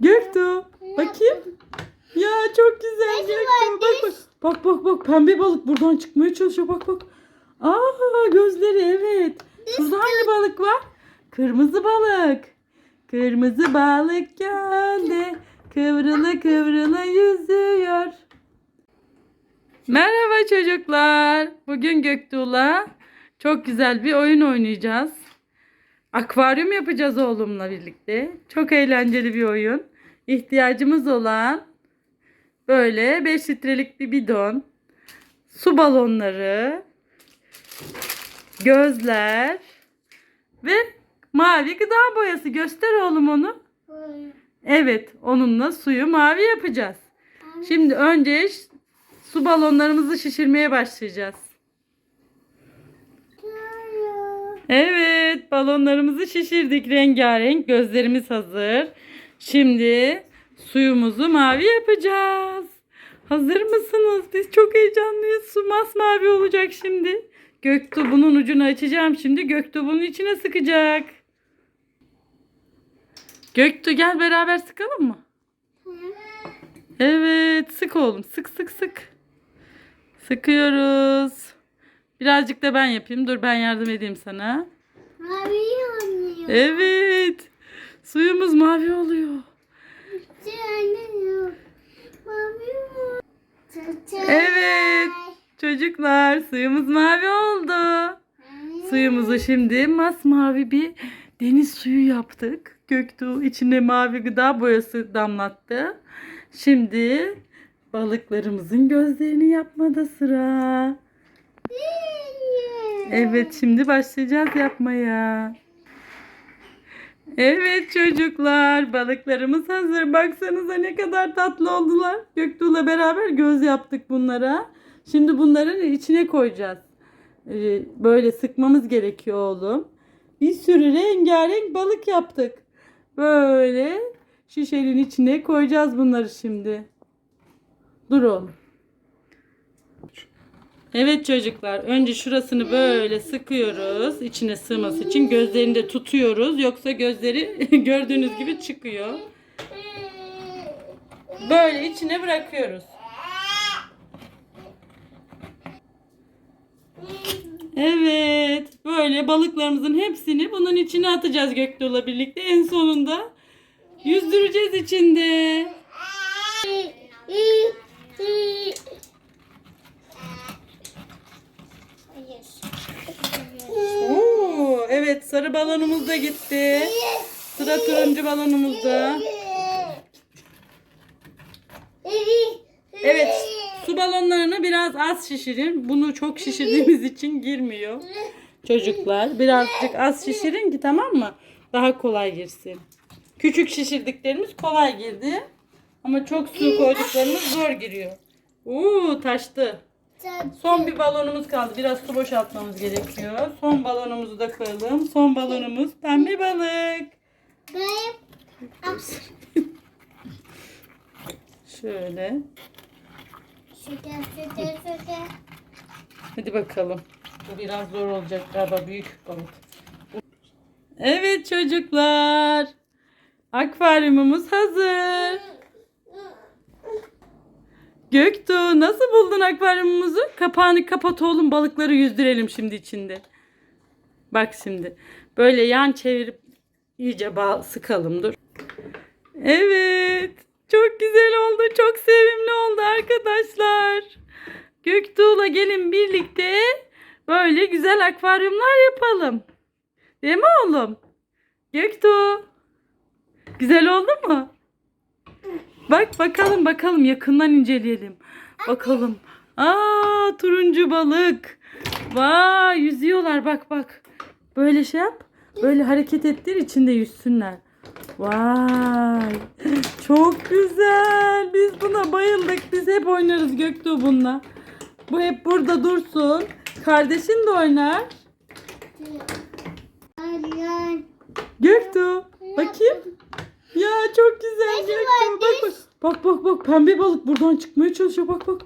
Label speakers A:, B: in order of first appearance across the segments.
A: Göktuğ. Bakayım. Ya çok güzel Göktuğ. Bak bak. Bak bak bak pembe balık buradan çıkmaya çalışıyor bak bak. Aa gözleri evet. Şurada hangi balık var? Kırmızı balık. Kırmızı balık geldi. Kıvrıla kıvrıla yüzüyor. Merhaba çocuklar. Bugün Göktuğ'la çok güzel bir oyun oynayacağız. Akvaryum yapacağız oğlumla birlikte. Çok eğlenceli bir oyun. İhtiyacımız olan böyle 5 litrelik bir bidon, su balonları, gözler ve mavi gıda boyası. Göster oğlum onu. Evet, onunla suyu mavi yapacağız. Şimdi önce su balonlarımızı şişirmeye başlayacağız. Evet, balonlarımızı şişirdik rengarenk. Gözlerimiz hazır. Şimdi suyumuzu mavi yapacağız. Hazır mısınız? Biz çok heyecanlıyız. Su masmavi olacak şimdi. Göktuğ bunun ucunu açacağım şimdi. Göktuğ bunun içine sıkacak. Göktuğ gel beraber sıkalım mı? Evet, sık oğlum. Sık sık sık. Sıkıyoruz. Birazcık da ben yapayım. Dur ben yardım edeyim sana. Evet. Suyumuz mavi oluyor. Evet. Çocuklar suyumuz mavi oldu. Suyumuzu şimdi masmavi bir deniz suyu yaptık. Göktuğ içine mavi gıda boyası damlattı. Şimdi balıklarımızın gözlerini yapmada sıra. Evet şimdi başlayacağız yapmaya. Evet çocuklar balıklarımız hazır. Baksanıza ne kadar tatlı oldular. Göktuğ'la beraber göz yaptık bunlara. Şimdi bunların içine koyacağız. Ee, Böyle sıkmamız gerekiyor oğlum. Bir sürü rengarenk balık yaptık. Böyle şişenin içine koyacağız bunları şimdi. Dur oğlum. Evet çocuklar önce şurasını böyle sıkıyoruz içine sığması için gözlerini de tutuyoruz yoksa gözleri gördüğünüz gibi çıkıyor. Böyle içine bırakıyoruz. Evet böyle balıklarımızın hepsini bunun içine atacağız Göktuğ'la birlikte en sonunda yüzdüreceğiz içinde. Oo, evet sarı balonumuz da gitti. Sıra turuncu balonumuzda. Evet su balonlarını biraz az şişirin. Bunu çok şişirdiğimiz için girmiyor. Çocuklar birazcık az şişirin ki tamam mı? Daha kolay girsin. Küçük şişirdiklerimiz kolay girdi. Ama çok su koyduklarımız zor giriyor. Oo taştı. Son bir balonumuz kaldı. Biraz su boşaltmamız gerekiyor. Son balonumuzu da koyalım. Son balonumuz pembe balık. Şöyle. Hadi bakalım. Bu biraz zor olacak galiba büyük balık. Evet çocuklar. Akvaryumumuz hazır. Göktuğ nasıl buldun akvaryumumuzu? Kapağını kapat oğlum balıkları yüzdürelim şimdi içinde. Bak şimdi. Böyle yan çevirip iyice bağ sıkalım dur. Evet. Çok güzel oldu. Çok sevimli oldu arkadaşlar. Göktuğ'la gelin birlikte böyle güzel akvaryumlar yapalım. Değil mi oğlum? Göktuğ. Güzel oldu mu? Bak bakalım bakalım yakından inceleyelim. Bakalım. Aa turuncu balık. Vay yüzüyorlar bak bak. Böyle şey yap. Böyle hareket ettir içinde yüzsünler. Vay. Çok güzel. Biz buna bayıldık. Biz hep oynarız Göktuğ bununla. Bu hep burada dursun. Kardeşin de oynar. Göktuğ. Bakayım. Ya çok güzel Göktuğ. Bak bak. Bak bak bak pembe balık buradan çıkmaya çalışıyor bak bak.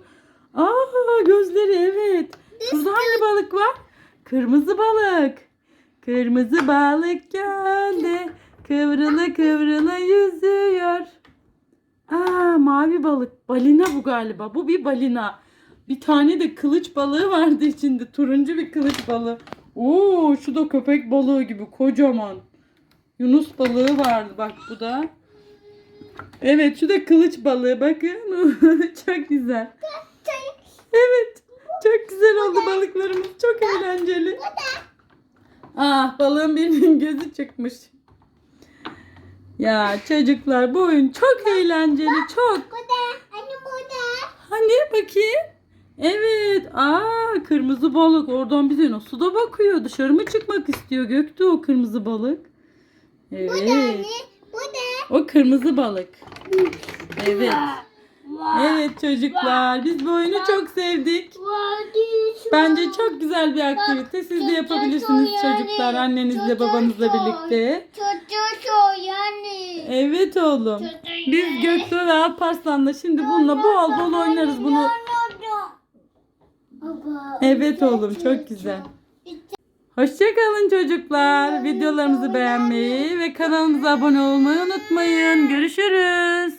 A: Aa gözleri evet. Şurada hangi balık var? Kırmızı balık. Kırmızı balık geldi. Kıvrıla kıvrıla yüzüyor. Aa mavi balık. Balina bu galiba. Bu bir balina. Bir tane de kılıç balığı vardı içinde. Turuncu bir kılıç balığı. Oo şu da köpek balığı gibi kocaman. Yunus balığı vardı bak bu da. Evet şu da kılıç balığı bakın. çok güzel. Evet. Çok güzel oldu balıklarımız. Çok eğlenceli. Ah balığın birinin gözü çıkmış. Ya çocuklar bu oyun çok eğlenceli. Çok. Hani bakayım. Evet. Aa kırmızı balık oradan bize nasıl da bakıyor. Dışarı mı çıkmak istiyor Göktuğ o kırmızı balık?
B: Bu da
A: Evet.
B: anne. Bu da.
A: O kırmızı balık. Evet. Evet çocuklar biz bu oyunu çok sevdik. Bence çok güzel bir aktivite. Siz de yapabilirsiniz çocuklar annenizle babanızla birlikte. Evet oğlum. Biz Göktuğ ve Alparslan'la şimdi bununla bol bol oynarız bunu. Evet oğlum çok güzel. Hoşçakalın çocuklar. Videolarımızı beğenmeyi ve kanalımıza abone olmayı unutmayın. Görüşürüz.